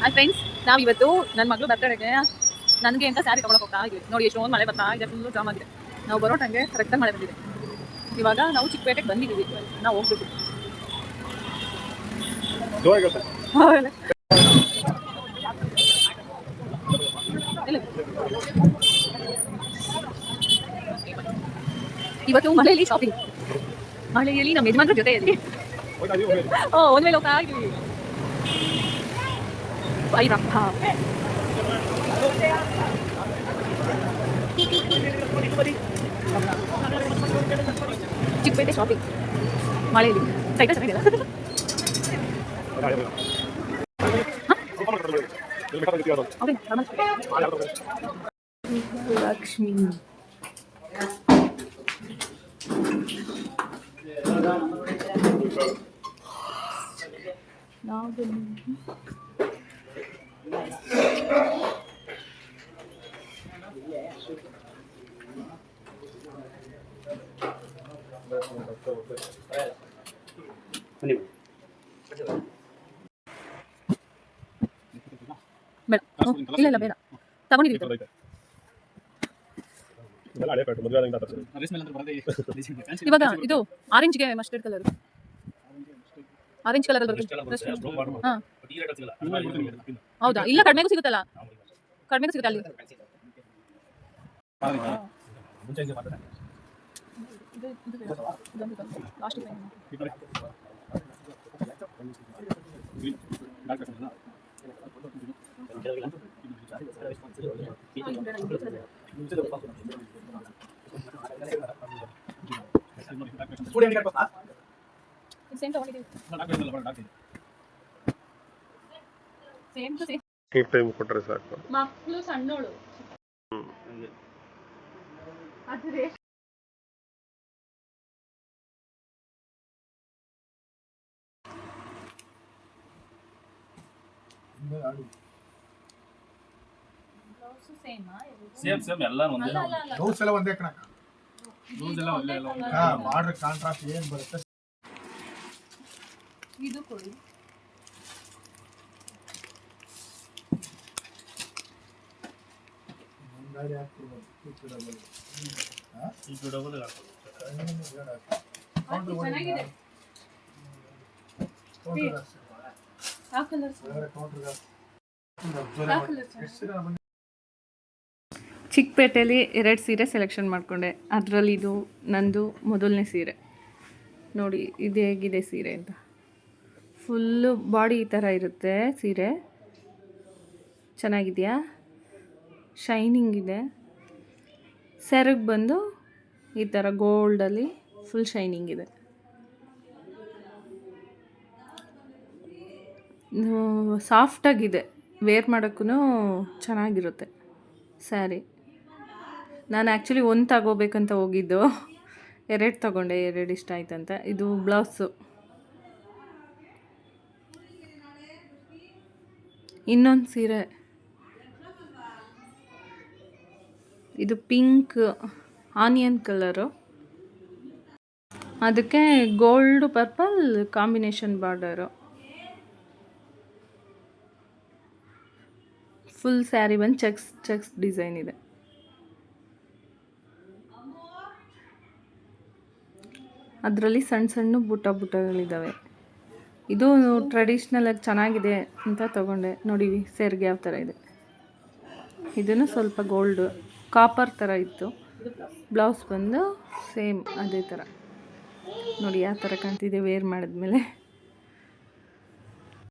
Hi friends ನಾವು ಇವತ್ತು ನನ್ನ ಮಗಳು ಬರ್ತಡೆಗೆ ನನಗೆ ಅಂತ ಸ್ಯಾರಿ ತೊಗೊಳಕ್ಕೆ ಹೋಗ್ತಾ ಇದ್ವಿ. ನೋಡಿ ಎಷ್ಟೊಂದು ಮಳೆ ಬರ್ತಾ ಇದೆ ಫುಲ್ಲು ಜಾಮ್ ಆಗಿದೆ. ನಾವು ಬರೋ ಟಂಗೆ ಕರೆಕ್ಟಾಗಿ ಮಳೆ ಬಂದಿದೆ. ಇವಾಗ ನಾವು ಚಿಕ್ಕಪೇಟೆಗೆ ಬಂದಿದ್ದೀವಿ ನಾವು ಹೋಗ್ಬೇಕು. ಇವತ್ತು ಮಳೆಯಲ್ಲಿ ಶಾಪಿಂಗ್ ಮಳೆಯಲ್ಲಿ ನಮ್ಮ ಯಜಮಾನ್ರ ಜೊತೆಯಲ್ಲಿ. ಓ ಒಂದ್ ಮೇಲೆ ಹೋಗ್ತಾ ಇದೀವಿ ಐರಪ್ಪ ಚಿಕ್ಕಪೇಟೆ ಶಾಪಿಂಗ್ ಮಳೆಯಲ್ಲಿ ಸೈಕಲ್ ಚೆನ್ನಾಗಿಲ್ಲ ಲಕ್ಷ್ಮಿ ನಾವು ಬೇಡ ಹ್ಮ್, ಇಲ್ಲ ಇಲ್ಲ ಬೇಡ ತಗೊಂಡಿದ್ದೀವಿ ಇದು. ಇವಾಗ ಇದು ಆರೆಂಜ್ಗೆ ಮಸ್ಟರ್ಡ್ ಕಲರ್ ಆರೆಂಜ್ ಕಲರ್ ಬರುತ್ತೆ ಹಾ ಹೌದಾ? ಇಲ್ಲ ಕಡಿಮೆಗೂ ಸಿಗುತ್ತಲ್ಲ? ಕಡಿಮೆಗೂ ಸಿಗುತ್ತೆ ಅಲ್ಲಿ? ಇದು- ಸೇಮ್ ಟು ಸೇಮ್. ಈ ಟೈಮ್ ಕೊಟ್ರೆ ಸಾಕು. ಮಕ್ಕಳು ಸಣ್ಣೋಳು. ಅದು ಸೇಮ್? ಸೇಮ್ ಎಲ್ಲ ಒಂದೇ ಬ್ಲೌಸ್ ಎಲ್ಲ ಒಂದೇ ಕಣಕ್ಕ. ಬ್ಲೌಸ್ ಎಲ್ಲ ಒಂದೇ ಎಲ್ಲ ಒಂದೇ ಹಾ ಬಾರ್ಡರ್ ಕಾಂಟ್ರಾಸ್ಟ್ ಏನ್ ಬರುತ್ತೆ? ಇದು ಕೊಡಿ ಒಂದ್ ಗಾಡಿ ಹಾಕ್ಬಿಡ್ಬೋದು ಕೂತ್ಕೊಳ್ಳೋ ಬದಲು. ಈ ಬಿಡೋದು ಕೈಯಿಂದ ಎರಡು ಹಾಕಿ. ಅದು ಚೆನ್ನಾಗಿದೆ ಕೌಂಟರ್ ಹಾಕ್ಸಿ. ಯಾವ ಕಲರ್ ಒಳಗಡೆ ಚಿಕ್ಕಪೇಟೆಯಲ್ಲಿ ಎರಡು ಸೀರೆ ಸೆಲೆಕ್ಷನ್ ಮಾಡಿಕೊಂಡೆ. ಅದರಲ್ಲಿ ಇದು ನಂದು ಮೊದಲನೇ ಸೀರೆ. ನೋಡಿ ಇದು ಹೇಗಿದೆ ಸೀರೆ ಅಂತ. ಫುಲ್ಲು ಬಾಡಿ ಈ ಥರ ಇರುತ್ತೆ ಸೀರೆ. ಚೆನ್ನಾಗಿದೆಯಾ? ಶೈನಿಂಗ್ ಇದೆ ಸೆರಗ್ ಬಂದು ಈ ಥರ ಗೋಲ್ಡಲ್ಲಿ ಫುಲ್ ಶೈನಿಂಗ್ ಇದೆ ಸಾಫ್ಟಾಗಿದೆ ವೇರ್ ಮಾಡೋಕ್ಕೂ ಚೆನ್ನಾಗಿರುತ್ತೆ ಸ್ಯಾರಿ ನಾನು ಆ್ಯಕ್ಚುಲಿ ಒಂದು ತಗೋಬೇಕಂತ ಹೋಗಿದ್ದು. ಎರಡು ತಗೊಂಡೆ, ಎರಡು ಇಷ್ಟ ಆಯ್ತಂತೆ. ಇದು ಬ್ಲೌಸು ಇನ್ನೊಂದು ಸೀರೆ. ಇದು ಪಿಂಕ್ ಆನಿಯನ್ ಕಲರು. ಅದಕ್ಕೆ gold, purple combination border. Full sari ಬಂದು ಚೆಕ್ಸ್ ಚೆಕ್ಸ್ ಡಿಸೈನ್ ಇದೆ. ಅದರಲ್ಲಿ ಸಣ್ಣ ಸಣ್ಣ ಬುಟ್ಟ ಬುಟ್ಟಗಳಿದ್ದಾವೆ ಇದು ಟ್ರೆಡಿಷ್ನಲಾಗಿ ಚೆನ್ನಾಗಿದೆ ಅಂತ ತಗೊಂಡೆ. ನೋಡಿ, ಸೇರ್ಗೆ ಯಾವ ಥರ ಇದೆ. ಇದನ್ನು ಸ್ವಲ್ಪ ಗೋಲ್ಡ್. ಕಾಪರ್ ಥರ ಇತ್ತು. ಬ್ಲೌಸ್ ಬಂದು ಸೇಮ್ ಅದೇ ಥರ. ನೋಡಿ ಯಾವ ಥರ ಕಾಣ್ತಿದೆ ವೇರ್ ಮಾಡಿದ್ಮೇಲೆ.